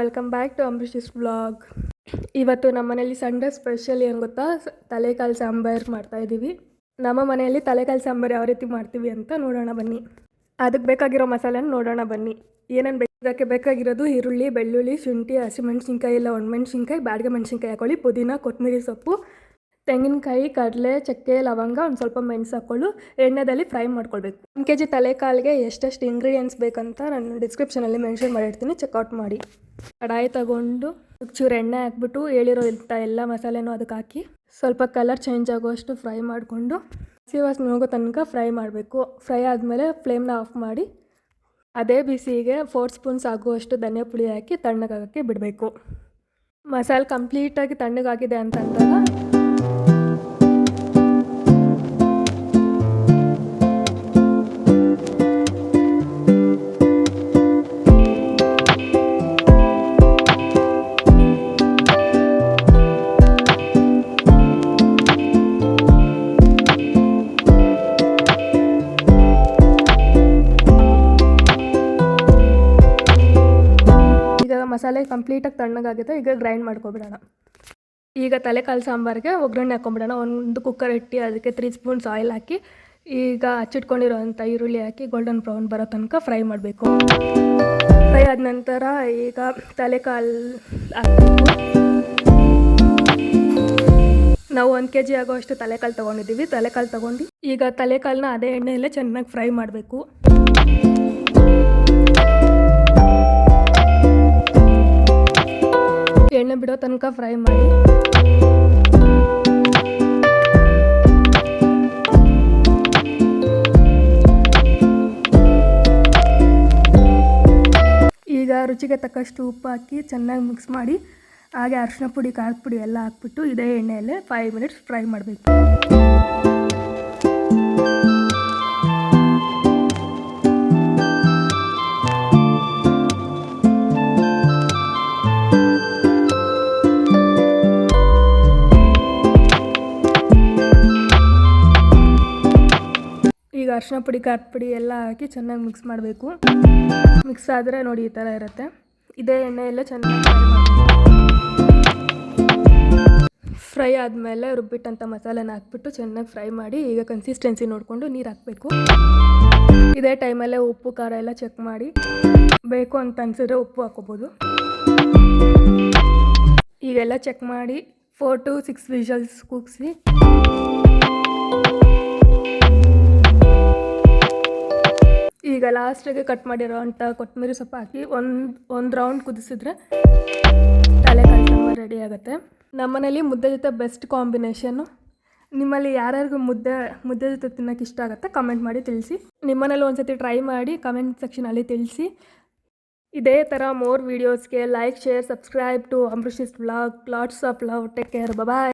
Welcome back to Ambrishi's blog ಇವತ್ತು ನಮ್ಮ ಮನೇಲಿ ಸಂಡೇ ಸ್ಪೆಷಲ್ ಏನು ಗೊತ್ತಾ? ತಲೆಕಾಲು ಸಾಂಬಾರು ಮಾಡ್ತಾ ಇದ್ದೀವಿ ನಮ್ಮ ಮನೆಯಲ್ಲಿ ತಲೆಕಾಲು ಸಾಂಬಾರು ಯಾವ ರೀತಿ ಮಾಡ್ತೀವಿ ಅಂತ ನೋಡೋಣ ಬನ್ನಿ. ಅದಕ್ಕೆ ಬೇಕಾಗಿರೋ ಮಸಾಲೆನ ನೋಡೋಣ ಬನ್ನಿ. ಏನೇನು ಬೇಕು ಇದಕ್ಕೆ ಬೇಕಾಗಿರೋದು ಈರುಳ್ಳಿ, ಬೆಳ್ಳುಳ್ಳಿ, ಶುಂಠಿ, ಹಸಿಮೆಣ್ಸಿನ್ಕಾಯಿ, ಇಲ್ಲ ಒಣಮೆಣ್ಸಿನ್ಕಾಯಿ ಬಾಡಿಗೆ ಮೆಣಸಿನ್ಕಾಯಿ ಹಾಕೊಳ್ಳಿ, ಪುದೀನ, ಕೊತ್ತಂಬರಿ ಸೊಪ್ಪು ತೆಂಗಿನಕಾಯಿ, ಕಡಲೆ, ಚಕ್ಕೆ, ಲವಂಗ ಒಂದು ಸ್ವಲ್ಪ ಮೆಣಸು ಹಾಕ್ಕೊಂಡು ಎಣ್ಣೆದಲ್ಲಿ ಫ್ರೈ ಮಾಡ್ಕೊಳ್ಬೇಕು. ಒಂದು ಕೆ ಜಿ ತಲೆಕಾಲಿಗೆ ಎಷ್ಟೆಷ್ಟು ಇಂಗ್ರೀಡಿಯೆಂಟ್ಸ್ ಬೇಕಂತ ನಾನು ಡಿಸ್ಕ್ರಿಪ್ಷನಲ್ಲಿ ಮೆನ್ಷನ್ ಮಾಡಿರ್ತೀನಿ ಚೆಕ್ಔಟ್ ಮಾಡಿ. ಕಡಾಯಿ ತಗೊಂಡು ಚೂರು ಎಣ್ಣೆ ಹಾಕ್ಬಿಟ್ಟು ಹೇಳಿರೋ ಇಂಥ ಎಲ್ಲ ಮಸಾಲೆನೂ ಅದಕ್ಕೆ ಹಾಕಿ ಸ್ವಲ್ಪ ಕಲರ್ ಚೇಂಜ್ ಆಗುವಷ್ಟು ಫ್ರೈ ಮಾಡಿಕೊಂಡು ಹಸಿ ವಾಸನೆ ಹೋಗೋ ತನಕ ಫ್ರೈ ಮಾಡಬೇಕು. ಫ್ರೈ ಆದಮೇಲೆ ಫ್ಲೇಮ್ನ ಆಫ್ ಮಾಡಿ ಅದೇ ಬಿಸಿಗೆ ಫೋರ್ ಸ್ಪೂನ್ಸ್ ಆಗುವಷ್ಟು ಧನಿಯ ಪುಳಿ ಹಾಕಿ ತಣ್ಣಗಾಗೋಕ್ಕೆ ಬಿಡಬೇಕು. ಮಸಾಲೆ ಕಂಪ್ಲೀಟಾಗಿ ತಣ್ಣಗಾಗಿದೆ ಅಂತ ಮಸಾಲೆ ಕಂಪ್ಲೀಟಾಗಿ ತಣ್ಣಗಾಗಿದೆ ಈಗ ಗ್ರೈಂಡ್ ಮಾಡ್ಕೊಬಿಡೋಣ. ಈಗ ತಲೆಕಾಲು ಸಾಂಬಾರಿಗೆ ಒಗ್ಗರಣೆ ಹಾಕೊಂಬಿಡೋಣ. ಒಂದು ಕುಕ್ಕರ್ ಇಟ್ಟು ಅದಕ್ಕೆ ತ್ರೀ ಸ್ಪೂನ್ಸ್ ಆಯಿಲ್ ಹಾಕಿ, ಈಗ ಹಚ್ಚಿಟ್ಕೊಂಡಿರೋವಂಥ ಈರುಳ್ಳಿ ಹಾಕಿ ಗೋಲ್ಡನ್ ಬ್ರೌನ್ ಬರೋ ತನಕ ಫ್ರೈ ಮಾಡಬೇಕು. ಫ್ರೈ ಆದ ನಂತರ ಈಗ ತಲೆಕಾಲು ನಾವು ಒಂದು ಕೆ ಜಿ ಆಗೋಷ್ಟು ತಲೆಕಾಲು ತೊಗೊಂಡಿದ್ದೀವಿ. ತಲೆಕಾಲು ತೊಗೊಂಡು ಈಗ ತಲೆಕಾಲನ್ನ ಅದೇ ಎಣ್ಣೆಯಲ್ಲೇ ಚೆನ್ನಾಗಿ ಫ್ರೈ ಮಾಡಬೇಕು. ಎಣ್ಣೆ ಬಿಡೋ ತನಕ ಫ್ರೈ ಮಾಡಿ. ಈಗ ರುಚಿಗೆ ತಕ್ಕಷ್ಟು ಉಪ್ಪು ಹಾಕಿ ಚೆನ್ನಾಗಿ ಮಿಕ್ಸ್ ಮಾಡಿ, ಹಾಗೆ ಅರಿಶಿನ ಪುಡಿ, ಖಾರದ ಪುಡಿ ಎಲ್ಲ ಹಾಕ್ಬಿಟ್ಟು ಇದೇ ಎಣ್ಣೆಯಲ್ಲೇ ಫೈವ್ ಮಿನಿಟ್ಸ್ ಫ್ರೈ ಮಾಡಬೇಕು. ಈಗ ಅರಿಶಿನ ಪುಡಿ ಖಾರದ ಪುಡಿ ಎಲ್ಲ ಹಾಕಿ ಚೆನ್ನಾಗಿ ಮಿಕ್ಸ್ ಮಾಡಬೇಕು. ಮಿಕ್ಸ್ ಆದರೆ ನೋಡಿ ಈ ಥರ ಇರುತ್ತೆ. ಇದೇ ಎಲ್ಲ ಚೆನ್ನಾಗಿ ಫ್ರೈ ಆದಮೇಲೆ ರುಬ್ಬಿಟ್ಟಂಥ ಮಸಾಲೆನ ಹಾಕ್ಬಿಟ್ಟು ಚೆನ್ನಾಗಿ ಫ್ರೈ ಮಾಡಿ ಈಗ ಕನ್ಸಿಸ್ಟೆನ್ಸಿ ನೋಡಿಕೊಂಡು ನೀರು ಹಾಕಬೇಕು. ಇದೇ ಟೈಮಲ್ಲೇ ಉಪ್ಪು, ಖಾರ ಎಲ್ಲ ಚೆಕ್ ಮಾಡಿ. ಬೇಕು ಅಂತ ಅನ್ಸಿದ್ರೆ ಉಪ್ಪು ಹಾಕೋಬೋದು. ಈಗೆಲ್ಲ ಚೆಕ್ ಮಾಡಿ ಫೋರ್ ಟು ಸಿಕ್ಸ್ ವಿಷಲ್ಸ್ ಕೂಗಿಸಿ. ಈಗ ಲಾಸ್ಟಿಗೆ ಕಟ್ ಮಾಡಿರೋ ಅಂಥ ಕೊತ್ತಂಬರಿ ಸೊಪ್ಪು ಹಾಕಿ ಒಂದು ಒಂದು ರೌಂಡ್ ಕುದಿಸಿದ್ರೆ ತಲೆ ಸಾಂಬಾರು ರೆಡಿ ಆಗುತ್ತೆ. ನಮ್ಮನೇಲಿ ಮುದ್ದೆ ಜೊತೆ ಬೆಸ್ಟ್ ಕಾಂಬಿನೇಷನ್ನು ನಿಮ್ಮಲ್ಲಿ ಯಾರ್ಯಾರಿಗೂ ಮುದ್ದೆ ಮುದ್ದೆ ಜೊತೆ ತಿನ್ನೋಕೆ ಇಷ್ಟ ಆಗುತ್ತೆ ಕಮೆಂಟ್ ಮಾಡಿ ತಿಳಿಸಿ. ನಿಮ್ಮನೇಲಿ ಒಂದ್ಸತಿ ಟ್ರೈ ಮಾಡಿ ಕಮೆಂಟ್ ಸೆಕ್ಷನಲ್ಲಿ ತಿಳಿಸಿ. ಇದೇ ಥರ more ವೀಡಿಯೋಸ್ಗೆ like share subscribe to Amrishi's vlog lots of love take care bye